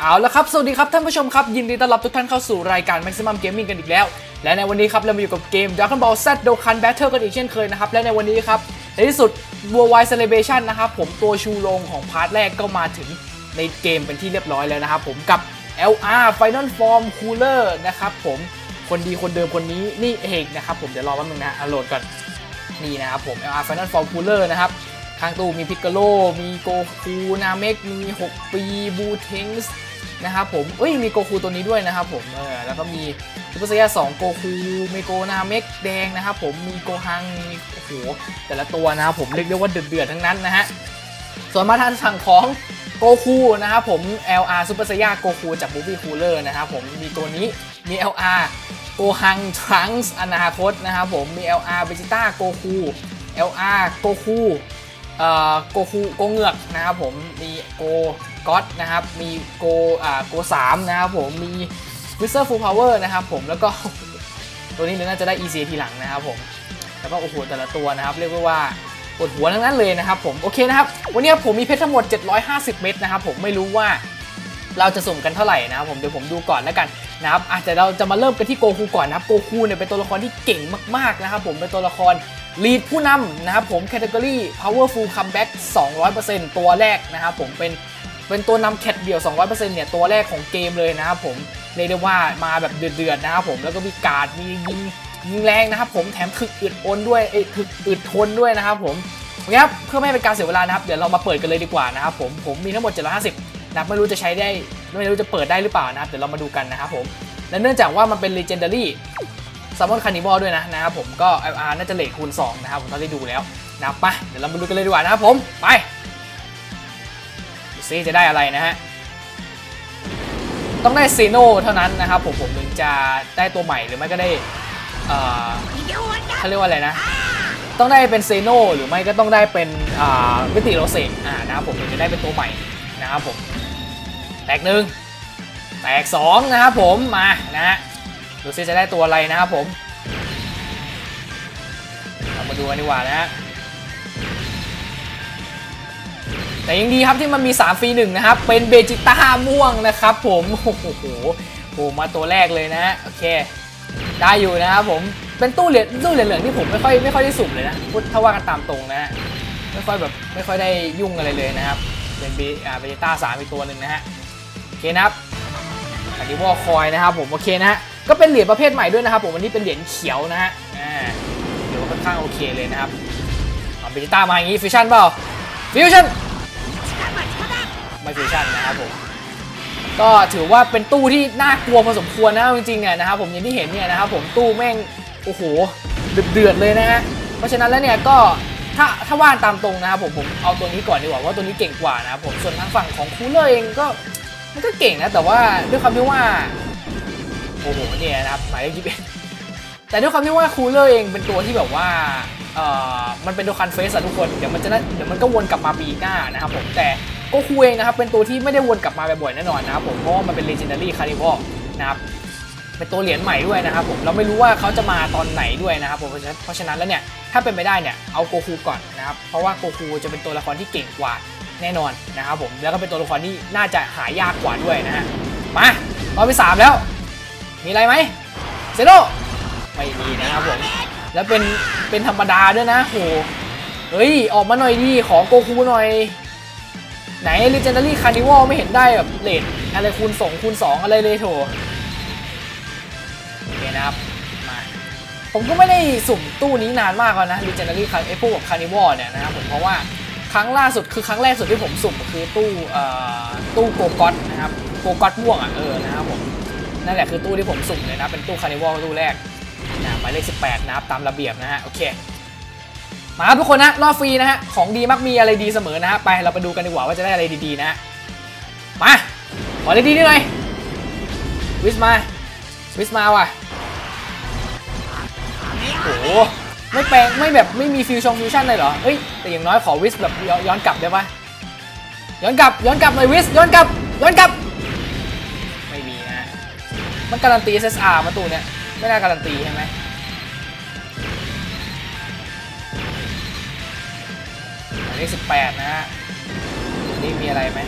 เอาละครับ สวัสดีครับท่านผู้ชมครับ ยินดีต้อนรับทุกท่านเข้าสู่รายการ Maximum Gaming กันอีกแล้ว และในวันนี้ครับ เรามาอยู่กับเกม Dragon Ball Z Dokkan Battle กันอีกเช่นเคยนะครับ และในวันนี้ครับในที่สุด Worldwide Celebration นะครับผมตัวชูโรงของพาร์ทแรกก็มาถึงในเกมเป็นที่เรียบร้อยแล้วนะครับผมกับ LR Final Form Cooler นะครับผมคนดีคนเดิมคนนี้นี่เองนะครับผมเดี๋ยวรอแป๊บนึงนะอะโหลดก่อนนี่นะครับผม LR Final Form Cooler นะครับข้างตู้มีพิก o โลมีโกคูนาเมกมี 6 ปีบูเทงส์ นะครับผมเอ้ยมีโกคูตัวนี้ด้วยนะครับผมเออแล้วก็มีซูเปอร์ไซย่า2โกคูมีโกนาเมกแดงนะครับผมมีโกฮังมีโอ้โหแต่ละตัวนะครับผมเรียกได้ว่าเดือดๆทั้งนั้นนะฮะส่วนมาทางฝั่งของโกคูนะครับผม LR Super Saiyan โกคูจาก Movie Cooler นะครับผมมีตัวนี้มี LR โกฮังทรังส์อนาคตนะครับผมมี LR Vegeta โกคู LR โกคูเอ่อโกคูโกเงือกนะครับผมมีโก ก็อตนะครับ มีโกอ่าโกสามนะครับผม มีวิเซอร์ฟูลพาวเวอร์นะครับผม แล้วก็ ตัวนี้เดี๋ยวน่าจะได้ EC ทีหลังนะครับผม แล้วก็โอ้โหแต่ละตัวนะครับ เรียกว่าปวดหัวทั้งนั้นเลยนะครับผม โอเคนะครับ วันนี้ผมมีเพชรทั้งหมด 750 เม็ดนะครับผม ไม่รู้ว่าเราจะสุ่มกันเท่าไหร่นะครับผม เดี๋ยวผมดูก่อนแล้วกันนะครับอาจจะเราจะมาเริ่มกันที่โกคูก่อนนะครับ โกคูเนี่ยเป็นตัวละครที่เก่งมากๆนะครับผม เป็นตัวละครลีดผู้นำนะครับผมแคตตากรี powerful comeback 200%ตัวแรกนะครับผมเป็น เป็นตัวนำแคทเดี่ยว 200%เนี่ยตัวแรกของเกมเลยนะครับผมเรียกได้ว่ามาแบบเดือดๆนะครับผมแล้วก็มีการ์ดมียิงยิงแรงนะครับผมแถมถึกอึดโอนด้วยเอ้ยถึกอึดทนด้วยนะครับผมโอเคครับเพื่อไม่ให้เป็นการเสียเวลานะครับเดี๋ยวเรามาเปิดกันเลยดีกว่านะครับผมผมมีทั้งหมด 750นะครับไม่รู้จะใช้ได้ไม่รู้จะเปิดได้หรือเปล่านะครับเดี๋ยวเรามาดูกันนะครับผมและเนื่องจากว่ามันเป็น legendary ซัมมอนคานิบอลด้วยนะนะครับผมก็ LR น่าจะเลทคูณ2นะครับผมเท่าที่ดูแล้วนะไปเดี๋ยวเรามาดูกันเลยดีกว่านะครับผมไป ซิจะได้อะไรนะฮะ ต้องได้ซีโนเท่านั้นนะครับผมผมถึงจะได้ตัวใหม่หรือไม่ก็ได้เอ่อเขาเรียกว่าอะไรนะ ต้องได้เป็นเซโนหรือไม่ก็ต้องได้เป็นอ่าวิติโรเซอ่านะครับผมถึงจะได้เป็นตัวใหม่นะครับผม แตกหนึ่งแตกสองนะครับผมมานะฮะดูซิจะได้ตัวอะไรนะครับผมเรามาดูกันดีกว่านะฮะ แต่ยังดีครับที่มันมี 3 ฟรีหนึ่งนะครับ เป็นเบจิต้าม่วงนะครับผมโอ้โหโอ้มาตัวแรกเลยนะโอเค ได้อยู่นะครับผมเป็นตู้เหรียญตู้เหรียญเหลืองที่ผมไม่ค่อยไม่ค่อยได้สุ่มเลยนะพูดถ้าว่ากันตามตรงนะฮะไม่ค่อยแบบไม่ค่อยได้ยุ่งอะไรเลยนะครับเป็นเบอ่าเบจิต้าสามอีกตัวหนึ่งนะฮะโอเคนะครับอันนี้วอลคอยนะครับผมโอเคนะฮะก็เป็นเหรียญประเภทใหม่ด้วยนะครับผมวันนี้เป็นเหรียญเขียวนะฮะอ่าเดี๋ยวค่อนข้างโอเคเลยนะครับเอาเบต้ามาอย่างงี้ฟิวชั่นเปล่าฟิวชั่น ไม่ฟิชันนะครับผมก็ถือว่าเป็นตู้ที่น่ากลัวพอสมควรนะจริงๆเนี่ยนะครับผมอย่างที่เห็นเนี่ยนะครับผมตู้แม่งโอ้โหเดือดเลยนะฮะเพราะฉะนั้นแล้วเนี่ยก็ถ้าถ้าว่านตามตรงนะครับผมผมเอาตัวนี้ก่อนดีกว่าว่าตัวนี้เก่งกว่านะครับผมส่วนทางฝั่งของคูลเลอร์เองก็มันก็เก่งนะแต่ว่าด้วยความที่ว่าโอ้โหเนี่ยนะครับหมายเลขยี่สิบแต่ด้วยความที่ว่าคูลเลอร์เองเป็นตัวที่แบบว่าเอ่อมันเป็นตัวคันเฟสอะทุกคนเดี๋ยวมันจะเดี๋ยวมันก็วนกลับมาปีหน้านะครับผมแต่ โกคูเองนะครับเป็นตัวที่ไม่ได้วนกลับมาบ่อยๆแน่นอนนะครับผมเพราะว่ามันเป็น Legendary Carnival นะครับเป็นตัวเหรียญใหม่ด้วยนะครับผมเราไม่รู้ว่าเขาจะมาตอนไหนด้วยนะครับผมเพราะฉะนั้นแล้วเนี่ยถ้าเป็นไปได้เนี่ยเอาโกคูก่อนนะครับเพราะว่าโกคูจะเป็นตัวละครที่เก่งกว่าแน่นอนนะครับผมแล้วก็เป็นตัวละครที่น่าจะหายากกว่าด้วยนะฮะมารอบที่สามแล้ว มีอะไรไหมเซโนไม่มีนะครับผมแล้วเป็นเป็นธรรมดาด้วยนะโหเฮ้ยออกมาหน่อยดิขอโกคูหน่อย ไหน Legendary Carnival ไม่เห็นได้แบบเลทอะไรคูณ2คูณ2อะไรเลยโถโอเคนะครับมาผมก็ไม่ได้สุ่มตู้นี้นานมากแล้วนะ Legendary Car ไอพวกแบบ Carnival เนี่ยนะครับผมเพราะว่าครั้งล่าสุดคือครั้งแรกสุดที่ผมสุ่มคือตู้เอ่อตู้โกกอตนะครับโกกอตม่วงอะเออนะครับผมนั่นแหละคือตู้ที่ผมสุ่มเลยนะเป็นตู้ Carnival ตู้แรกนะหมายเลข18 นะครับตามระเบียบนะฮะโอเค มาครับทุกคนนะรอบฟรีนะฮะของดีมักมีอะไรดีเสมอนะฮะไปเราไปดูกันดีกว่าว่าจะได้อะไรดีๆนะมาขออะไรดีๆหน่อยวิสมาวิสมาว่ะโอ้โหไม่แปลงไม่แบบไม่มีฟิวชงฟิวชั่นเลยเหรอเอ้ยแต่อย่างน้อยขอวิสแบบย้อนย้อนกลับได้ปะย้อนกลับย้อนกลับหน่อยวิสย้อนกลับย้อนกลับไม่มีนะฮะมันการันตี SSR ประตูเนี่ยไม่น่าการันตีใช่ไหม เลขสิบแปดนะฮะนี่มีอะไรไหม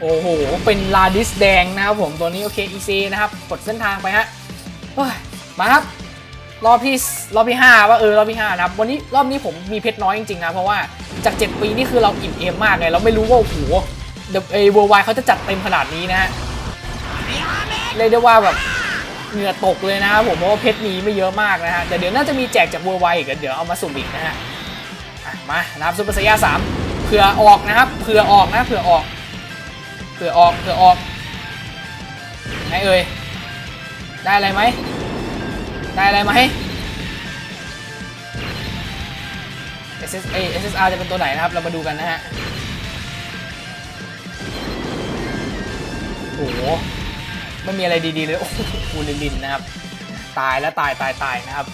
โอ้โห เป็นลาดิสแดงนะครับผมตัวนี้โอเคอีซีนะครับกดเส้นทางไปฮะมาครับ รอบที่รอบที่5ว่าเออรอบที่5นะครับวันนี้รอบนี้ผมมีเพชรน้อยจริงๆนะเพราะว่าจาก 7 ปีนี่คือเราอิ่มเอมมากไงเราไม่รู้ว่าโอ้โหเดอะเอเวอร์ไวเขาจะจัดเต็มขนาดนี้นะฮะเรียกได้ว่าแบบ เหงื่อตกเลยนะครับผมเพราะว่าเพชรมีไม่เยอะมากนะฮะแต่เดี๋ยวน่าจะมีแจกจากเวอร์ไวอีกเดี๋ยวเอามาสุ่มอีกนะฮะมานะครับซูเปอร์ไซย่าสามเผื่อออกนะครับเผื่อออกนะเผื่อออกเผื่อออกเผื่อออกไงเอ่ยได้อะไรไหมได้อะไรไหม SS เอ SSR จะเป็นตัวไหนนะครับ เรามาดูกันนะฮะ โอ้โห ไม่มีอะไรดีๆเลย โอ้โหคูลินลินนะครับ ตายแล้วตายตายตายนะครับ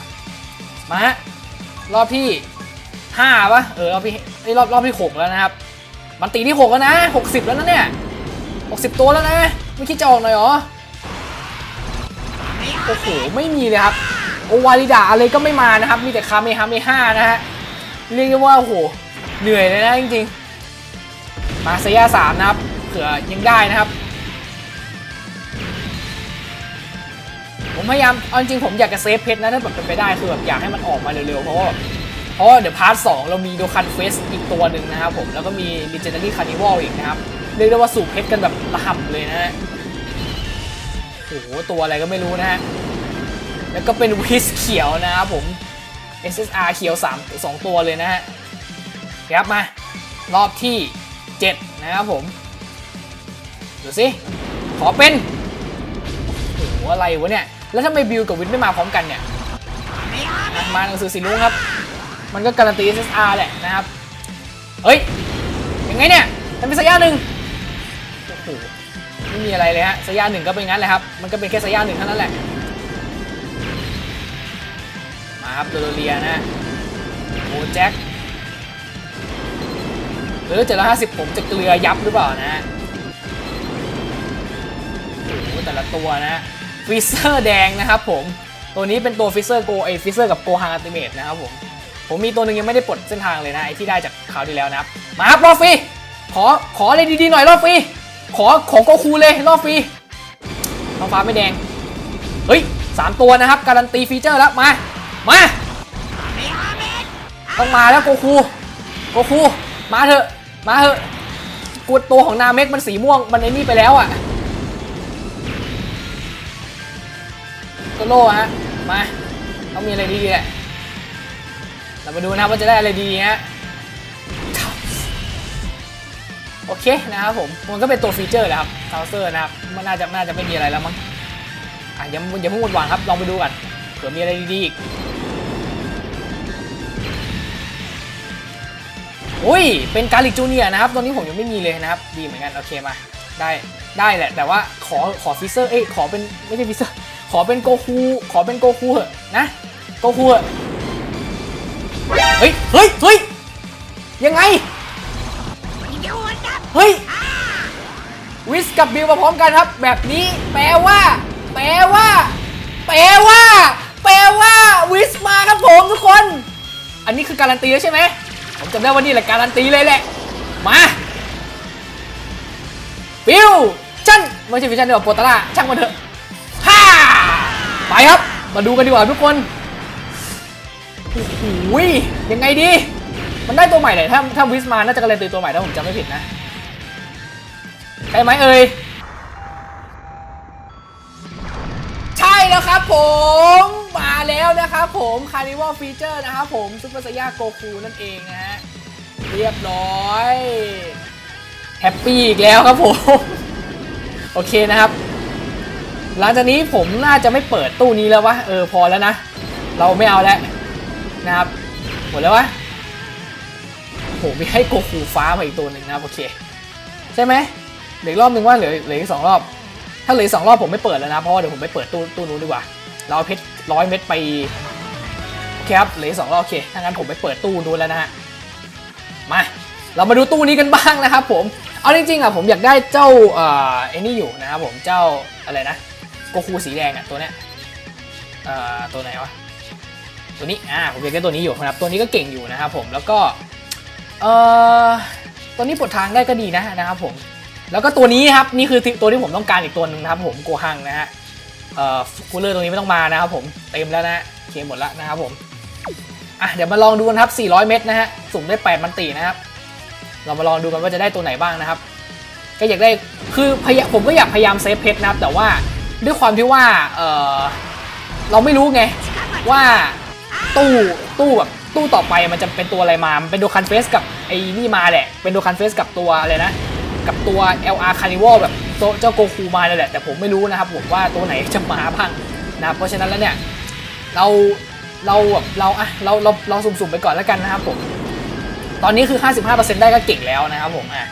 มาฮะรอบที่ห้าปะเออรอบที่เอ้รอบรอบที่หกแล้วนะครับ มันตีที่หกแล้วนะหกสิบแล้วนะเนี่ยหกสิบตัวแล้วนะ ไม่คิดจะออกหน่อยหรอ โอ้โห ไม่มีเลยครับ โอวาลิดาอะไรก็ไม่มานะครับ มีแต่คาเมฮาเมฮ่านะฮะ เรียกได้ว่าโอ้โห เหนื่อยเลยนะจริงๆ มาเซียสามนะครับ เผื่อยังได้นะครับ ผมพยายามเอาจริงผมอยากจะเซฟเพชรนะถ้าแบบเป็นไปได้คือแบบอยากให้มันออกมาเร็วๆเพราะว่าเพราะเดี๋ยวพาร์ทสเรามีโดคันเฟสอีกตัวหนึ่งนะครับผมแล้วก็มี Legendary Carnival อีกนะครับเรียกได้ว่าสูบเพชรกันแบบระห่ำเลยนะฮะโอ้โหตัวอะไรก็ไม่รู้นะฮะแล้วก็เป็นวิสเขียวนะครับผม SSR เขียว3 2ตัวเลยนะฮะครับมารอบที่ 7 นะครับผมดูสิขอเป็นโอ้โหอะไรวะเนี่ย แล้วทำไมบิวกับวินไม่มาพร้อมกันเนี่ยมาหนังสือสีลุ้งครับ มันก็การันตี SSR แหละนะครับ เฮ้ย ยังไงเนี่ยมันเป็นสายาหนึ่งโอ้โหไม่มีอะไรเลยฮะสายาหนึ่งก็เป็นงั้นแหละครับ มันก็เป็นแค่สายาหนึ่งเท่านั้นแหละ มาครับโดโดเรียนะโอ้แจ็คหรือเจ็ดร้อยห้าสิบผมจะเกลือยับหรือเปล่านะฮะโอ้โหแต่ละตัวนะ ฟิเซอร์แดงนะครับผมตัวนี้เป็นตัวฟิเซอร์โกไอฟิเซอร์กับโกฮังอัลติเมทนะครับผมผมมีตัวหนึ่งยังไม่ได้ปลดเส้นทางเลยนะไอที่ได้จากคราวที่แล้วนะครับ มาครับรอบฟรีขอขออะไรดีๆหน่อยรอบฟรีขอของโกคูเลยรอบฟรีท้องฟ้าไม่แดง เฮ้ยสามตัวนะครับ การันตีฟีเจอร์แล้ว มา มาต้องมาแล้วโกคูโกคูมาเถอะ มาเถอะกูตัวของนาเมกมันสีม่วงมันไอ้นี่ไปแล้วอะ โล่ฮะ มาต้องมีอะไรดีแหละเรามาดูนะครับว่าจะได้อะไรดีฮะโอเคนะครับผม มันก็เป็นตัวฟีเจอร์แหละครับคาเซอร์นะครับ มันน่าจะน่าจะไม่มีอะไรแล้วมั้ง อะอย่าอย่าเพิ่งหมดหวังครับ ลองไปดูกัน เผื่อมีอะไรดีๆอีกอุ้ย เป็นการลิกจูเนียนะครับตัวนี้ผมยังไม่มีเลยนะครับ ดีเหมือนกัน โอเคมา ได้ ได้แหละ แต่ว่าขอ ขอฟิเซอร์ เอ้ย ขอเป็น ไม่ใช่ฟิเซอร์ อเป็นโกคู ขอเป็นโกคูเหอะนะ โกคูเหอะเฮ้ย เฮ้ย เฮ้ย ยังไง เฮ้ย วิสกับบิวมาพร้อมกันครับ แบบนี้แปลว่า แปลว่า แปลว่า แปลว่าวิสมาครับผมทุกคน อันนี้คือการันตีแล้วใช่ไหม ผมจำได้ว่านี่แหละการันตีเลยแหละ มาฟิวชั่นไม่ใช่ฟิวชั่นเดี๋ยวโปรตาร่าช่างมันเถอะ ไปครับ มาดูกันดีกว่าทุกคนโอ้โหยังไงดี มันได้ตัวใหม่เลยถ้าถ้าวิสมาน่าจะการันตีตัวใหม่ถ้าผมจำไม่ผิดนะใช่ไหมเอ่ยใช่แล้วครับผมมาแล้วนะครับผม Carnival Feature นะครับผมซุปเปอร์ไซย่าโกคูนั่นเองนะฮะเรียบร้อยแฮปปี้อีกแล้วครับผม โอเคนะครับ หลังจากนี้ผมน่าจะไม่เปิดตู้นี้แล้ววะเออพอแล้วนะ เราไม่เอาแล้วนะครับหมดแล้ววะโหมีให้โกคูฟ้ามาอีกตัวหนึ่งนะครับโอเค ใช่ไหมเหลือรอบหนึ่งว่าเหลือเหลืออีกสองรอบ ถ้าเหลืออกสองรอบผมไม่เปิดแล้วนะเพราะว่าเดี๋ยวผมไปเปิดตู้ตู้นู้นดีกว่า เราเอาเพชรร้อยเม็ดไปโอเคครับเหลืออกสองรอบโอเคถ้างั้นผมไปเปิดตู้นู้นแล้วนะฮะมาเรามาดูตู้นี้กันบ้างนะครับผม เอาจริงๆอะผมอยากได้เจ้าเอ่อไอ้นี่อยู่นะครับผมเจ้าอะไรนะ โกคูสีแดงอะตัวเนี้ยเอ่อตัวไหนวะตัวนี้อ่าผมอยากได้ตัวนี้อยู่นะครับตัวนี้ก็เก่งอยู่นะครับผมแล้วก็เอ่อตัวนี้ปลดทางได้ก็ดีนะนะครับผมแล้วก็ตัวนี้ครับนี่คือตัวที่ผมต้องการอีกตัวหนึ่งนะครับผมโกหังนะฮะเอ่อคูลเลอร์ตรงนี้ไม่ต้องมานะครับผมเต็มแล้วนะเคหมดแล้วนะครับผมอะเดี๋ยวมาลองดูกันครับ 400 เม็ดนะฮะสุ่มได้ 8 มันตีนะครับ เรามาลองดูกันว่าจะได้ตัวไหนบ้างนะครับ ก็อยากได้คือพยผมก็อยากพยายามเซฟเพชรนะครับ แต่ว่า ด้วยความที่ว่าเออเราไม่รู้ไงว่าตู้ตู้แบบตู้ต่อไปมันจะเป็นตัวอะไรมา มันเป็นโดคันเฟสกับไอ้นี่มาแหละ เป็นโดคันเฟสกับตัวอะไรนะ กับตัว LR Carnival แบบเจ้าโกคูมาเลยแหละ แต่ผมไม่รู้นะครับผมว่าตัวไหนจะมาบ้างนะ เพราะฉะนั้นแล้วเนี่ยเราเราแบบเราอะเราเราเราสุ่มๆไปก่อนแล้วกันนะครับผม ตอนนี้คือ 55%ได้ก็เก่งแล้วนะครับผมอะ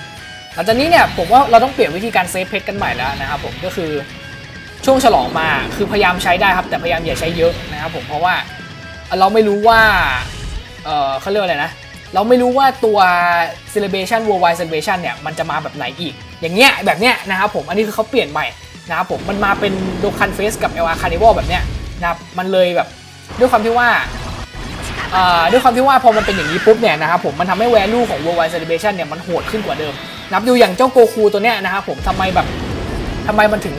หลังจากนี้เนี่ยผมว่าเราต้องเปลี่ยนวิธีการเซฟเพชรกันใหม่แล้วนะครับผมก็คือ ช่วงฉลองมาคือพยายามใช้ได้ครับ แต่พยายามอย่าใช้เยอะนะครับผมเพราะว่าเราไม่รู้ว่าเออเขาเรียกอะไรนะ เราไม่รู้ว่าตัว celebration worldwide celebration เนี่ยมันจะมาแบบไหนอีก อย่างเงี้ยแบบเนี้ยนะครับผมอันนี้คือเขาเปลี่ยนใหม่นะครับผมมันมาเป็นโดคันเฟสกับ LR Carnival แบบเนี้ยนะครับมันเลยแบบด้วยความที่ว่าอ่าด้วยความที่ว่าพอมันเป็นอย่างนี้ปุ๊บเนี่ยนะครับผมมันทำให้ value ของ worldwide celebration เนี่ยมันโหดขึ้นกว่าเดิม นับดูอย่างเจ้าโกคูตัวเนี้ยนะครับผมทำไมแบบทำไมมันถึง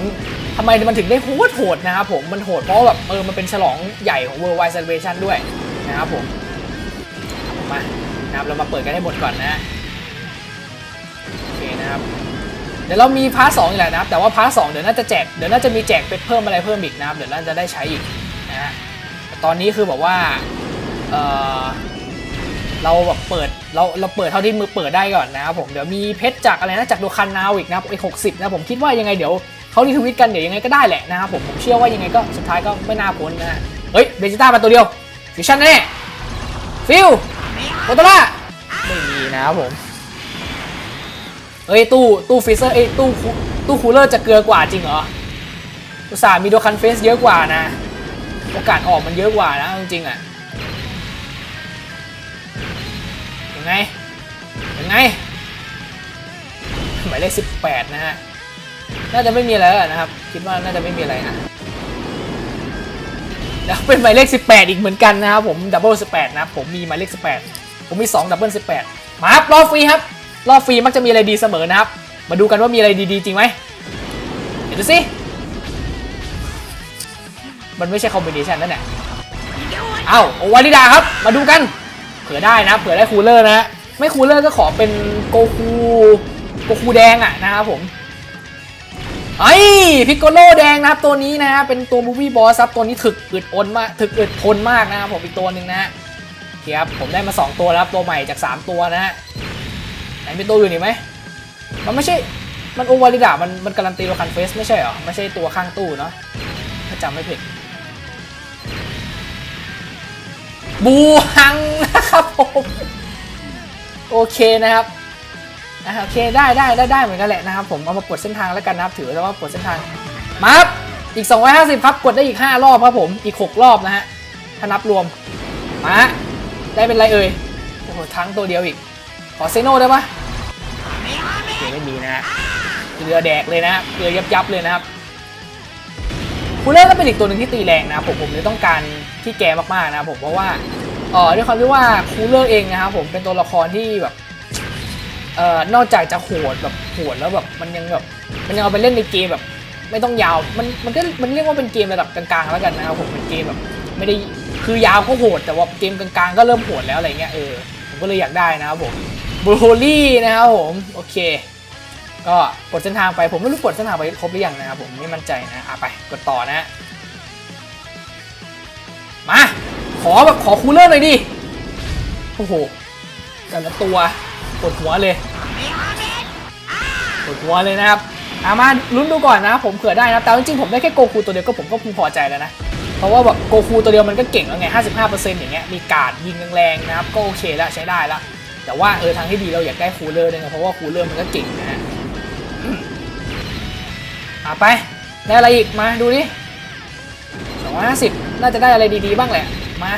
ทำไมมันถึงได้โหดโหดนะครับผมมันโหดเพราะแบบเออมันเป็นฉลองใหญ่ของ worldwide celebration ด้วยนะครับผมมานะครับเรามาเปิดกันให้หมดก่อนนะโอเคนะครับเดี๋ยวเรามีพาร์ทสองอีกแหละนะครับ แต่ว่าพาร์ทสองเดี๋ยวน่าจะแจกเดี๋ยวน่าจะมีแจกเป็ดเพิ่มอะไรเพิ่มอีกนะครับ เดี๋ยวน่าจะได้ใช้อีกนะฮะตอนนี้คือแบบว่าเออเราแบบเปิดเราเราเปิดเท่าที่มือเปิดได้ก่อนนะครับผมเดี๋ยวมีเพชรจากอะไรนะจากโดคันนาวอีกนะครับไอหกสิบนะผมคิดว่ายังไงเดี๋ยว เขารีทวิตกันเดี๋ยวยังไงก็ได้แหละนะครับผมผมเชื่อว่ายังไงก็สุดท้ายก็ไม่น่าพ้นนะฮะเฮ้ยเบจิต้ามาตัวเดียวฟิชชั่นแน่ฟิลโคตร่าไม่มีนะครับผมเฮ้ยตู้ตู้ฟิเซอร์เอ้ยตู้ตู้คูลเลอร์จะเกลือกว่าจริงเหรออุตส่าห์มีโดคันเฟสเยอะกว่านะ โอกาสออกมันเยอะกว่านะจริงๆอะยังไงยังไงหมายเลข18 นะฮะ น่าจะไม่มีอะไรแล้วนะครับ คิดว่าน่าจะไม่มีอะไรนะแล้วเป็นหมายเลข 18 อีกเหมือนกันนะครับผมดับเบิล18นะผมมีหมายเลข 18 ผมมี2ดับเบิล18มาครับรอบฟรีครับรอบฟรีมักจะมีอะไรดีเสมอนะครับ มาดูกันว่ามีอะไรดีๆ จริงไหมเดี๋ยวดูสิมันไม่ใช่คอมบิเนชันนั่นแหละเอ้าโอวาริดาครับ มาดูกัน เผื่อได้นะ เผื่อได้คูลเลอร์นะฮะไม่คูลเลอร์ก็ขอเป็นโกคู โกคูแดงอะนะครับผม ไอ้พิกโกโลแดงนะครับตัวนี้นะฮะเป็นตัวมูฟี่บอสครับตัวนี้ถึกอึดอนมากถึกอึดทนมากนะครับผมอีกตัวหนึ่งนะครับผมได้มา 2 ตัวแล้วครับตัวใหม่จาก 3 ตัวนะฮะไหนเป็นตัวอื่นอีกไหมมันไม่ใช่มันโอวาริดามันมันการันตีโลคันเฟสไม่ใช่หรอไม่ใช่ตัวข้างตู้เนาะถ้าจำไม่ผิดบูฮังนะครับผมโอเคนะครับ อะโอเคได้ได้ได้ได้เหมือนกันแหละนะครับผมเอามาปลดเส้นทางแล้วกันนะครับถือว่าปลดเส้นทางมาครับอีก 250ครับกดได้อีก 5 รอบครับผมอีก 6 รอบนะฮะถ้านับรวมมาได้เป็นไรเอ่ยโอ้โหทั้งตัวเดียวอีก ขอเซโน่ได้ปะโอเคไม่มีนะฮะเกลือแดกเลยนะเกลือยับยับเลยนะครับคูเลอร์ก็เป็นอีกตัวหนึ่งที่ตีแรงนะครับผมผมเลยต้องการที่แกมากๆนะครับผมเพราะว่าเออด้วยความที่ว่าคูเลอร์เองนะครับผมเป็นตัวละครที่แบบ เอ่อนอกจากจะโหดแบบโหดแล้วแบบมันยังแบบมันยังเอาไปเล่นในเกมแบบ ไม่ต้องยาวมันมันก็มันเรียกว่าเป็นเกมระดับกลางๆแล้วกันนะครับผมเป็นเกมแบบ ไม่ได้คือยาวก็โหดแต่ว่าเกมกลางๆ ก็เริ่มโหดแล้วอะไรเงี้ยเออผมก็เลยอยากได้นะครับผมบรูลี่นะครับผมโอเค ก็กดเส้นทางไปผมไม่รู้กดเส้นทางไปครบหรือยังนะครับผมไม่มั่นใจนะอะไปกดต่อนะฮะมาขอแบบขอคูลเลอร์หน่อยดิโอ้โหแต่ละตัว ปวดหัวเลยปวดหัวเลยนะครับอามาลุ้นดูก่อนนะผมเผื่อได้นะแต่จริงๆผมได้แค่โกคูตัวเดียวก็ผมก็พึงพอใจแล้วนะเพราะว่าแบบโกคูตัวเดียวมันก็เก่งแล้วไง 55%อย่างเงี้ยมีการ์ดยิงแรงๆนะครับก็โอเคแล้วใช้ได้ล้วแต่ว่าเออทางที่ดีเราอยากได้คูลเลอร์ด้วยนะเพราะว่าคูลเลอร์มันก็เก่งนะฮะอะไปได้อะไรอีกมาดูดิ250 น่าจะได้อะไรดีๆบ้างแหละมา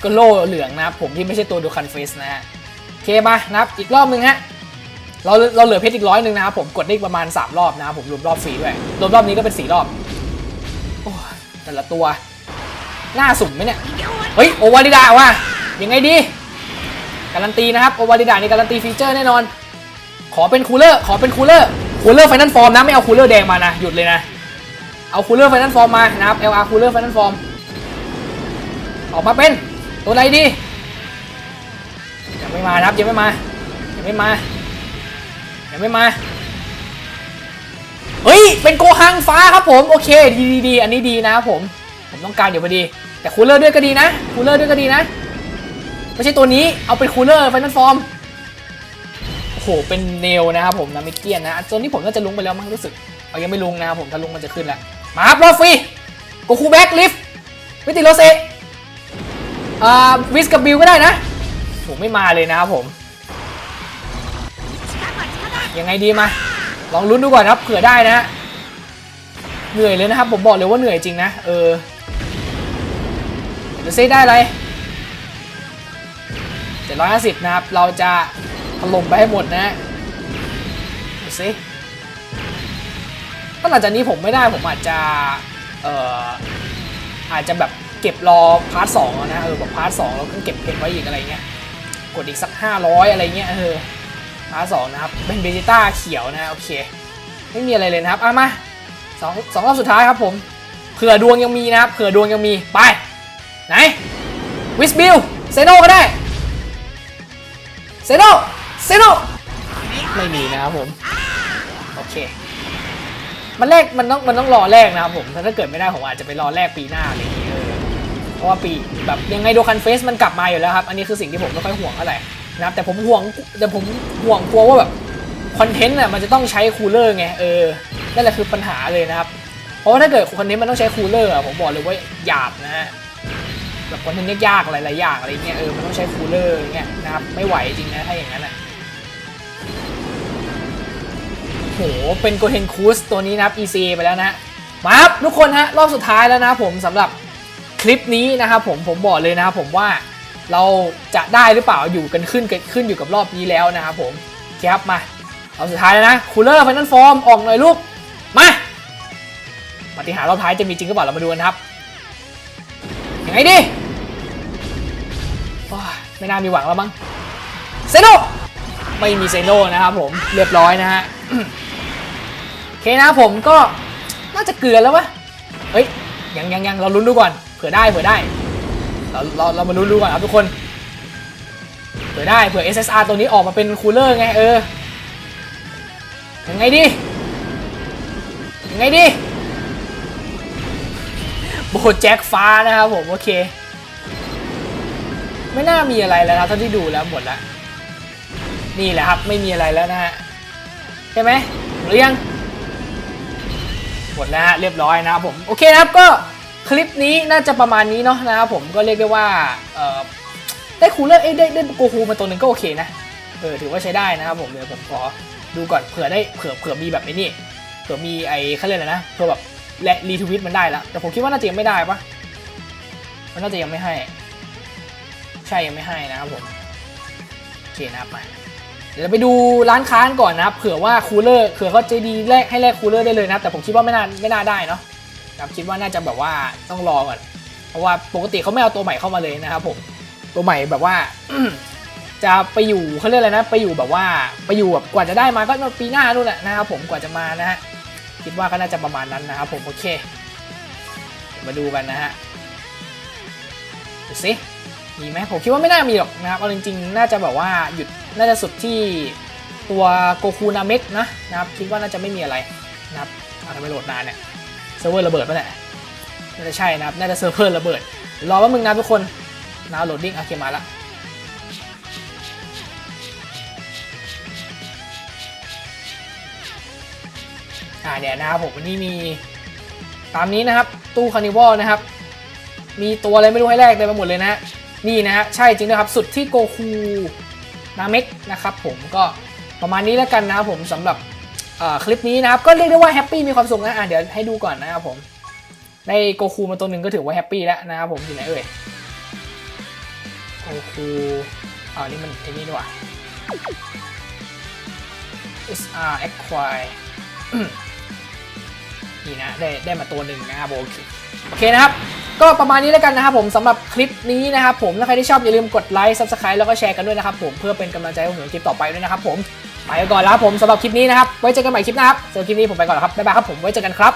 โกโลเหลืองนะครับผมที่ไม่ใช่ตัวดูคันเฟสนะฮะโอเคมานับอีกรอบหนึ่งฮะเราเราเหลือเพชรอีกร้อยหนึ่งนะครับผมกดได้ประมาณ 3 รอบนะครับผมรวมรอบฟรีด้วยรวมรอบนี้ก็เป็น 4 รอบโอ้แต่ละตัวหน้าสุ่มไหมเนี่ยเฮ้ยโอวาริดาว่ะยังไงดีการันตีนะครับโอวาริดานี่การันตีฟีเจอร์แน่นอน ขอเป็นคูลเลอร์ขอเป็นคูลเลอร์คูลเลอร์ไฟน l ลฟอร์มนะไม่เอาคูลเลอร์แดงมานะหยุดเลยนะเอาคูลเลอร์ไฟน l ลฟอร์มมานะครับ LR คูลเลอร์ไฟน l ลฟอร์มออกมาเป็น ตัวไหนดียังไม่มาครับยังไม่มายังไม่มายังไม่มาเฮ้ยเป็นโกหังฟ้าครับผมโอเคดีดีดีอันนี้ดีนะครับผม ผมต้องการอยู่พอดี แต่คูลเลอร์ด้วยก็ดีนะคูลเลอร์ด้วยก็ดีนะไม่ใช่ตัวนี้เอาเป็นคูลเลอร์ไฟน l ลฟอร์มโอ้โหเป็นเนลนะครับผมนามิเกียนนะตัวนี้ผมน่าจะลุงไปแล้วมั้งรู้สึกเอายังไม่ลุงนะครับผมถ้าลุงมันจะขึ้นแล้วมาครับรอฟรีโกคูแบ็กลิฟวิติโรเซ อ่าวิสกับบิลก็ได้นะผมไม่มาเลยนะครับผมยังไงดีมาลองลุ้นดูก่อนครับเผื่อได้นะฮะเหนื่อยเลยนะครับผมบอกเลยว่าเหนื่อยจริงนะเออจะเดี๋ยวเซได้อะไร750นะครับเราจะถล่มไปให้หมดนะฮะดูสิถ้าหลังจากนี้ผมไม่ได้ผมอาจจะเอ่ออาจจะแบบ เก็บรอพาร์ทสองนะเออแบบพาร์ทสองเราก็เก็บเพชรไว้อีกอะไรเงี้ยกดอีกสัก 500 อะไรเงี้ยเออพาร์ทสองนะครับเป็นเบจิต้าเขียวนะโอเค ไม่มีอะไรเลยนะครับอะมาสองสองรอบสุดท้ายครับผมเผื่อดวงยังมีนะครับเผื่อดวงยังมีไปไหนวิสบิลเซโนก็ได้เซโนเซโนไม่มีนะครับผมโอเคมันแรกมันต้องมันต้องรอแรกนะครับผมถ้าเกิดไม่ได้ผมอาจจะไปรอแรกปีหน้าอะไรอย่างเงี้ย เพราะว่าปีแบบยังไงโดคันเฟสมันกลับมาอยู่แล้วครับ อันนี้คือสิ่งที่ผมไม่ค่อยห่วงเท่าไหร่นะครับแต่ผมห่วงแต่ผมห่วงกลัวว่าแบบคอนเทนต์น่ะมันจะต้องใช้คูลเลอร์ไงเออนั่นแหละคือปัญหาเลยนะครับเพราะว่าถ้าเกิดคอนเทนต์มันต้องใช้คูลเลอร์อะผมบอกเลยว่าหยาบนะฮะแบบคอนเทนต์ยากๆหลายๆอย่างอะไรเงี้ยเออมันต้องใช้คูลเลอร์เงี้ยนะครับไม่ไหวจริงนะถ้าอย่างนั้นอะโหเป็นโกเทนคูสตัวนี้นะครับ EC ไปแล้วนะมาครับทุกคนฮะรอบสุดท้ายแล้วนะผมสำหรับ คลิปนี้นะครับผมผมบอกเลยนะครับผมว่าเราจะได้หรือเปล่าอยู่กันขึ้นขึ้นอยู่กับรอบนี้แล้วนะครับผมครับมารอบสุดท้ายแล้วนะคูลเลอร์ไฟน l ลฟอร์มออกหน่อยลูก มาปฏิหารรอบท้ายจะมีจริงหรือเปล่าเรามาดูกันครับยังไงดีไม่น่ามีหวังแล้วมั้งเซโนไม่มีเซโนนะครับผมเรียบร้อยนะฮะโอเคนะผมก็น่าจะเกลือแล้ววะเฮ้ยยังยังยังเราลุ้นดูก่อน เผื่อได้เผื่อได้ เราเราเรามาลุ้นดูก่อนครับทุกคน เผื่อได้เผื่อ SSR ตัวนี้ออกมาเป็นคูลเลอร์ไงเออยังไงดียังไงดีโบแจ็คฟ้านะครับผมโอเค ไม่น่ามีอะไรแล้วนะเท่าที่ดูแล้วหมดแล้วนี่แหละครับไม่มีอะไรแล้วนะฮะใช่ไหมหรือยังหมดแล้วฮะเรียบร้อยนะครับผม โอเคนะครับก็ คลิปนี้น่าจะประมาณนี้เนาะนะครับผมก็เรียกได้ว่าได้คูลเลอร์เอ้ได้ได้โกคูมาตัวหนึ่งก็โอเคนะเออถือว่าใช้ได้นะครับผมเดี๋ยวผมขอดูก่อนเผื่อได้เผื่อเผื่อมีแบบนี่เผื่อมีไอ้เขาเรียกอะไรนะเผื่อแบบและรีทวิตมันได้แล้วแต่ผมคิดว่าน่าจะยังไม่ได้ปะมันน่าจะยังไม่ให้ ใช่ยังไม่ให้นะครับผมโอเคนะครับมาเดี๋ยวไปดูร้านค้ากันก่อนนะครับเผื่อว่าคูลเลอร์เผื่อเขาใจดีแลกให้แลกคูลเลอร์ได้เลยนะแต่ผมคิดว่าไม่น่าไม่น่าได้เนาะ ครับคิดว่าน่าจะแบบว่าต้องรอก่อนเพราะว่าปกติเขาไม่เอาตัวใหม่เข้ามาเลยนะครับผมตัวใหม่แบบว่าจะไปอยู่เขาเรียกอะไรนะ ไปอยู่แบบว่าไปอยู่แบบกว่าจะได้มาก็ปีหน้านู่นแหละนะครับผมกว่าจะมานะฮะคิดว่าก็น่าจะประมาณนั้นนะครับผมโอเค มาดูกันนะฮะดูสิมีไหมผมคิดว่าไม่น่ามีหรอกนะครับเอาจริงๆ น่าจะแบบว่าหยุดน่าจะสุดที่ตัวโกคูนาเมกนะนะครับคิดว่าน่าจะไม่มีอะไรนะครับอาทำไมโหลดนานเนี่ย เซิร์ฟเวอร์ระเบิดปะเนี่ยน่าจะใช่นะครับ น่าจะเซิร์ฟเวอร์ระเบิด รอแป๊บนึงนะทุกคนนะโหลดดิ้งโอเคมาละอ่าเนี่ยนะครับผมวันนี้มีตามนี้นะครับ ตู้คานิวอลนะครับ มีตัวอะไรไม่รู้ให้แลกเต็มไปหมดเลยนะ นี่นะฮะใช่จริงนะครับสุดที่โกคูนาเมกนะครับผมก็ประมาณนี้แล้วกันนะครับผมสำหรับ คลิปนี้นะครับ ก็เรียกได้ว่าแฮปปี้มีความสุขนะอะเดี๋ยวให้ดูก่อนนะครับผมได้โกคูมาตัวหนึ่งก็ถือว่าแฮปปี้แล้วนะครับผมอยู่ไหนเอ่ยโกคูอ่านี่มันไอ้นี่ดีกว่า SR Acquire นี่นะได้ได้มาตัวหนึ่งนะครับโอเคโอเคนะครับ ก็ประมาณนี้แล้วกันนะครับผมสำหรับคลิปนี้นะครับผมถ้าใครที่ชอบอย่าลืมกดไลค์ subscribe แล้วก็แชร์กันด้วยนะครับผมเพื่อเป็นกำลังใจให้ผมในคลิปต่อไปด้วยนะครับผม ไปก่อนแล้วผมสำหรับคลิปนี้นะครับ ไว้เจอกันใหม่คลิปหน้าครับสำหรับคลิปนี้ผมไปก่อนแล้วครับบ๊ายบายครับผมไว้เจอกันครับ